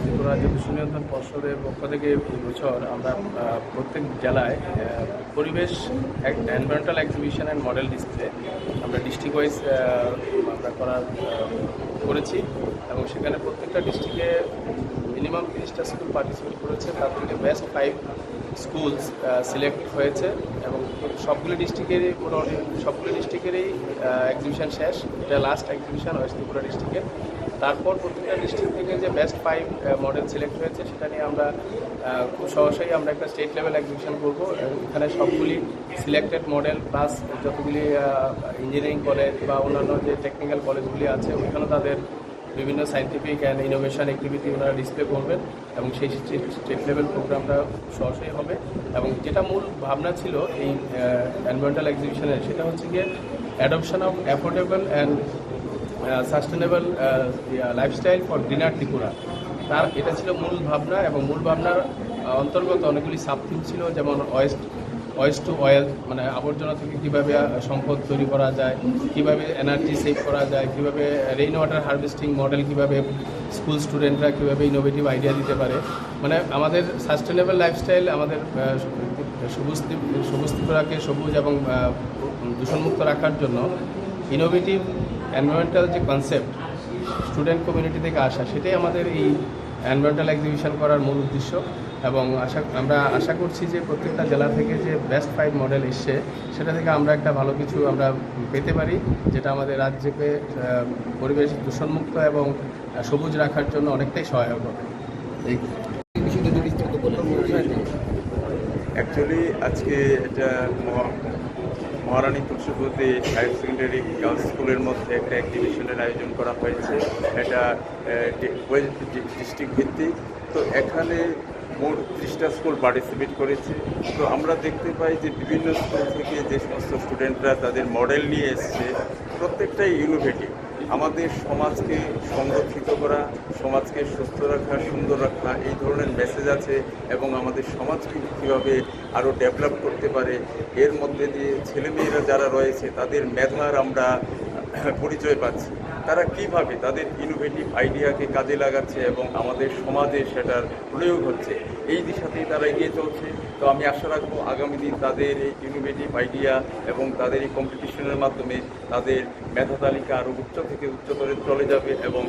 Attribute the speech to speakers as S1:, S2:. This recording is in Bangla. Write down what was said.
S1: ত্রিপুরা রাজ্য দূষণ নিয়ন্ত্রণ পর্ষদের পক্ষ থেকে এই বছর আমরা প্রত্যেক জেলায় পরিবেশ পরিবেশ environmental exhibition and model display আমরা ডিস্ট্রিক্ট ওয়াইজ আমরা করার করেছি এবং সেখানে প্রত্যেকটা ডিস্ট্রিক্টে মিনিমাম তিরিশটা স্কুল পার্টিসিপেট করেছে, তার থেকে বেস্ট ফাইভ স্কুলস সিলেক্ট হয়েছে এবং সবগুলো ডিস্ট্রিক্টেরই মোটামুটি সবগুলো ডিস্ট্রিক্টেরই এক্সিবিশন শেষ। এটা লাস্ট এক্সিবিশন ওয়েস্ট ত্রিপুরা ডিস্ট্রিক্টের তারপর প্রত্যেকটা ডিস্ট্রিক্ট থেকে যে বেস্ট ফাইভ মডেল সিলেক্ট হয়েছে, সেটা নিয়ে আমরা খুব সহজেই আমরা একটা স্টেট লেভেল এক্সিবিশন করব। এখানে সবগুলি সিলেক্টেড মডেল প্লাস যতগুলি ইঞ্জিনিয়ারিং কলেজ বা অন্যান্য যে টেকনিক্যাল কলেজগুলি আছে, ওইখানে তাদের বিভিন্ন সাইন্টিফিক অ্যান্ড ইনোভেশন অ্যাক্টিভিটি ওনারা ডিসপ্লে করবেন এবং সেই স্টেট লেভেল প্রোগ্রামটা সরাসরি হবে। এবং যেটা মূল ভাবনা ছিল এই এনভায়রনমেন্টাল এক্সিবিশনের সেটা হচ্ছে গিয়ে adoption of affordable and sustainable lifestyle for greener Tripura. তার, এটা ছিল মূল ভাবনা এবং মূল ভাবনার অন্তর্গত অনেকগুলি সাবথিম ছিল, যেমন ওয়েস্ট ওয়েস্ট টু অয়েল মানে আবর্জনা থেকে কীভাবে সম্পদ তৈরি করা যায়, কীভাবে এনার্জি সেভ করা যায়, কীভাবে রেইন ওয়াটার হারভেস্টিং মডেল কীভাবে স্কুল স্টুডেন্টরা কীভাবে ইনোভেটিভ আইডিয়া দিতে পারে। মানে আমাদের সাস্টেনেবল লাইফস্টাইল আমাদের সবুজ সবুজ ত্রিপুরাকে সবুজ এবং দূষণমুক্ত রাখার জন্য ইনোভেটিভ এনভায়রনমেন্টাল যে কনসেপ্ট স্টুডেন্ট কমিউনিটি থেকে আসা, সেটাই আমাদের এই এনভায়রনমেন্টাল এক্সিবিশন করার মূল উদ্দেশ্য এবং আশা আমরা আশা করছি যে প্রত্যেকটা জেলা থেকে যে বেস্ট ফাইভ মডেল এসছে সেটা থেকে আমরা একটা ভালো কিছু আমরা পেতে পারি যেটা আমাদের রাজ্যকে পরিবেশ দূষণমুক্ত এবং সবুজ রাখার জন্য অনেকটাই সহায়ক হবে। এই
S2: অ্যাকচুয়ালি আজকে এটা Maharani Tulsipati higher secondary girls স্কুলের মধ্যে একটা এক্সিবিশনের আয়োজন করা হয়েছে। এটা ডিস্ট্রিক্ট ভিত্তিক। তো এখানে মোট ত্রিশটা স্কুল পার্টিসিপেট করেছে। তো আমরা দেখতে পাই যে বিভিন্ন স্কুল থেকে যে সমস্ত স্টুডেন্টরা তাদের মডেল নিয়ে এসছে, প্রত্যেকটাই ইনোভেটিভ আমাদের সমাজকে সংরক্ষিত করা, সমাজকে সুস্থ রাখা, সুন্দর রাখা, এই ধরনের মেসেজ আছে এবং আমাদের সমাজকে কীভাবে আরও ডেভেলপ করতে পারে, এর মধ্যে দিয়ে ছেলেমেয়েরা যারা রয়েছে, তাদের মেধার আমরা পরিচয় পাচ্ছি। তারা কীভাবে তাদের ইনোভেটিভ আইডিয়াকে কাজে লাগাচ্ছে এবং আমাদের সমাজে সেটার প্রয়োগ হচ্ছে, এই দিশাতেই তারা এগিয়ে চলছে। তো আমি আশা রাখব আগামী দিন তাদের এই ইনোভেটিভ আইডিয়া এবং তাদের এই কম্পিটিশনের মাধ্যমে তাদের মেধা তালিকা আরও উচ্চ থেকে উচ্চতরে চলে যাবে এবং